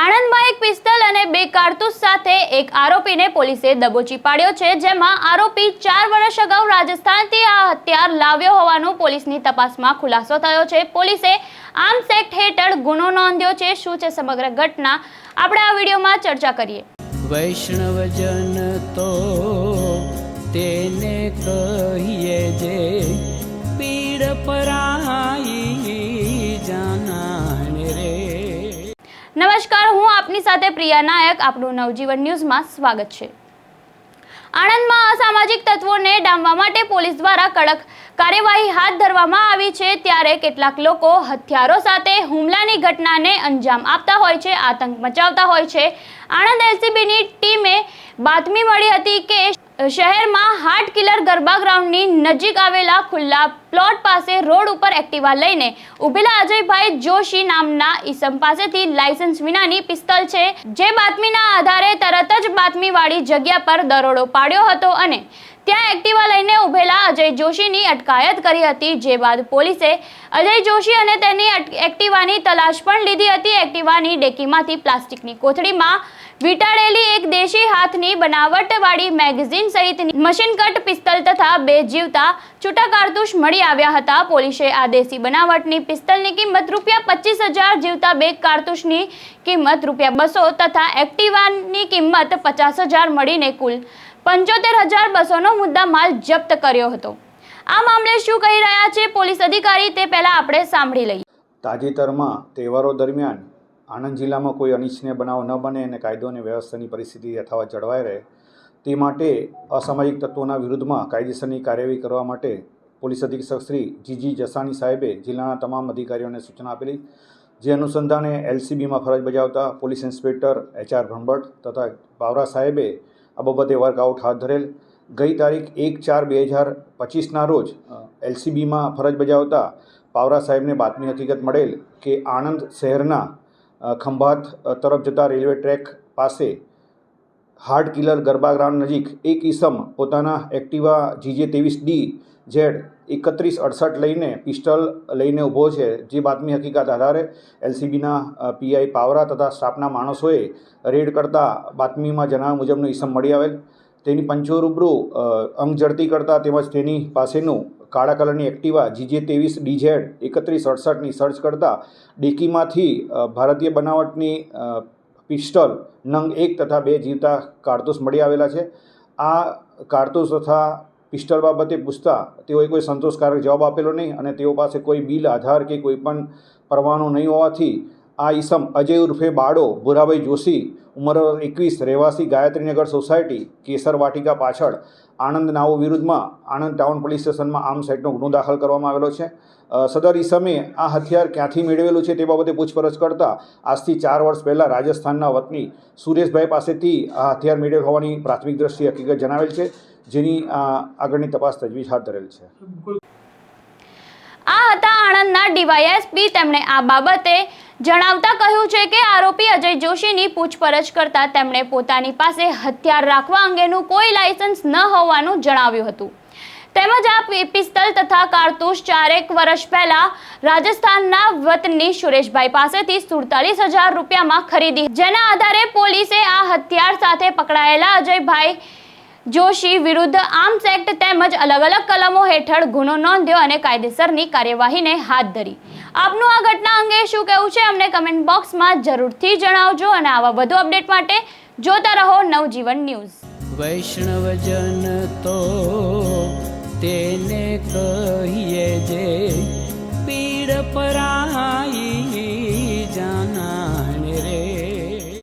આણંદમાં એક પિસ્તલ અને બે કારતૂસ સાથે એક આરોપીને પોલીસે દબોચી પાડ્યો છે, જેમાં આરોપી ચાર વર્ષ અગાઉ રાજસ્થાનથી આ હથિયાર લાવ્યો હોવાનું પોલીસની તપાસમાં ખુલાસો થયો છે. પોલીસે આર્મ્સ એક્ટ હેઠળ ગુનો નોંધ્યો છે. શું છે સમગ્ર ઘટના? આપણે આ વિડીયોમાં ચર્ચા કરીએ. વૈષ્ણવજન તો તેને કહીએ જે સાથે પ્રિયા નાયક આપણું નવજીવન ન્યૂઝમાં સ્વાગત છે. આણંદમાં અસામાજિક તત્વોને ડામવા માટે પોલીસ દ્વારા કડક કાર્યવાહી હાથ ધરવામાં આવી છે, ત્યારે કેટલાક લોકો હથિયારો સાથે હુમલાની ઘટનાને અંજામ આપતા હોય છે, આતંક મચાવતા હોય છે. આણંદ એલસીબીની ટીમે બાતમી મળી હતી કે શહેરમાં હાર્ટ કિલર ગરબા ગ્રાઉન્ડની નજીક આવેલા ખુલ્લા પ્લોટ પાસે રોડ ઉપર એક્ટિવા લઈને ઉભેલા અજયભાઈ જોશી નામના ઈસમ પાસેથી લાયસન્સ વિનાની પિસ્તલ છે. જે બાતમીના આધારે તરત જ બાતમીવાળી જગ્યા પર દરોડો પાડ્યો હતો અને ત્યાં એક્ટિવા લઈને ઉભેલા અજય જોશીની અટકાયત કરી હતી. જે બાદ પોલીસે અજય જોશી અને તેની એક્ટિવાની તલાશ પણ લીધી હતી. એક્ટિવાની ડેકીમાંથી પ્લાસ્ટિકની કોથળીમાં વીંટાળેલી એક દેશી હાથની બનાવટવાળી મેગેઝિન સહિતની મશીન કટ પિસ્તલ તથા બે જીવતા છૂટા કારતૂસ મળી આવ્યા હતા. પોલીસે આ દેશી બનાવટની પિસ્તલની કિંમત રૂપિયા પચીસ હજાર જીવતા બે કારતૂસની કિંમત રૂપિયા બસો તથા એક્ટિવાની કિંમત પચાસ હજાર મળીને કુલ પંચોતેર હજાર બસોનો મુદ્દા માલ જપ્ત કર્યો હતો. આ મામલે શું કહી રહ્યા છે પોલીસ અધિકારી તે પહેલા આપણે સાંભળી લઈએ. તાજેતરમાં તહેવારો દરમિયાન આણંદ જિલ્લામાં કોઈ અનિચ્છનીય બનાવ ન બને અને કાયદો અને વ્યવસ્થાની પરિસ્થિતિ યથાવત જળવાઈ રહે, તે માટે અસામાજિક તત્વોના વિરુદ્ધમાં કાયદેસરની કાર્યવાહી કરવા માટે પોલીસ અધિક્ષક શ્રી જીજી જસાણી સાહેબે જિલ્લાના તમામ અધિકારીઓને સૂચના આપેલી, જે અનુસંધાને એલસીબીમાં ફરજ બજાવતા પોલીસ ઇન્સ્પેક્ટર એચઆર ભણભટ તથા બાવરા સાહેબે આ બાબતે વર્કઆઉટ હાથ ધરેલ. ગઈ તારીખ એક ચાર બે હજાર પચીસના રોજ એલસીબીમાં ફરજ બજાવતા પાવરા સાહેબને બાતમી હકીકત મળેલ કે આણંદ શહેરના ખંભાત તરફ જતા રેલવે ટ્રેક પાસે હાર્ડ કિલર ગરબા ગ્રાઉન્ડ નજીક એક ઈસમ પોતાના એક્ટિવા જીજે ત્રેવીસ ડી ઝેડ એકત્રીસ અડસઠ લઈને પિસ્ટલ લઈને ઊભો છે. જે બાતમી હકીકત આધારે એલસીબીના પીઆઈ પાવરા તથા સ્ટાફના માણસોએ રેડ કરતા બાતમીમાં જણાવ્યા મુજબનો ઈસમ મળી આવેલ. તેની પંચો રૂબરૂ અંગ જડતી કરતા તેમજ તેની પાસેનું કાળા કલરની એક્ટિવા, જીજે ત્રેવીસ ડીઝેડ એકત્રીસ અડસઠની સર્ચ કરતા ડેકીમાંથી ભારતીય બનાવટની પિસ્ટલ, નંગ એક તથા બે જીવતા કારતૂસ મળી આવેલા છે. આ કારતૂસ તથા પિસ્ટલ બાબતે પૂછતા તેઓએ કોઈ સંતોષકારક જવાબ આપેલો નહીં અને તેઓ પાસે કોઈ બિલ, આધાર કે કોઈ પણ પરવાનો નહીં હોવાથી આ ઈસમ અજય ઉર્ફે બાળો ભુરાભાઈ જોશી ઉંમર એકવીસ, રહેવાસી ગાયત્રીનગર સોસાયટી, કેસર વાટિકા પાછળ, આણંદ નાઓ વિરુદ્ધમાં, આણંદ ટાઉન પોલીસ સ્ટેશનમાં આર્મ સાઇટનો ગુનો દાખલ કરવામાં આવેલો છે. સદર ઈસમે આ હથિયાર ક્યાંથી મેળવેલું છે તે બાબતે પૂછપરછ કરતા આજથી ચાર વર્ષ પહેલાં રાજસ્થાનના વતની સુરેશભાઈ પાસેથી આ હથિયાર મેળવેલ હોવાની પ્રાથમિક દ્રષ્ટિએ હકીકત જણાવેલ છે, જેની આગળની તપાસ તજવીજ હાથ ધરેલ છે. આ હતા આણંદના ડીવાયએસપી. તેમણે આ બાબતે જણાવતા કહ્યું છે કે આરોપી અજય જોશીની પૂછપરછ કરતા તેમણે પોતાની પાસે હથિયાર રાખવા અંગેનું કોઈ લાયસન્સ ન હોવાનું જણાવ્યું હતું. તેમજ આ પિસ્તલ તથા કારતૂસ ચારેક વર્ષ પહેલા રાજસ્થાનના વતની સુરેશભાઈ પાસેથી સુડતાલીસ હજાર રૂપિયામાં ખરીદી. જેના આધારે પોલીસે આ હથિયાર સાથે પકડાયેલા અજયભાઈ જોશી વિરુદ્ધ આર્મ્સ એક્ટ તેમજ અલગ અલગ કલમો હેઠળ ગુનો નોંધ્યો અને કાયદેસરની કાર્યવાહીને હાથ ધરી. આપનું આ ઘટના અંગે શું કહેવું છે અમને કમેન્ટ બોક્સમાં જરૂરથી જણાવજો અને આવા વધુ અપડેટ માટે જોતા રહો નવજીવન ન્યૂઝ. વૈષ્ણવજન તો તેને કહીએ જે પીડ પરાઈ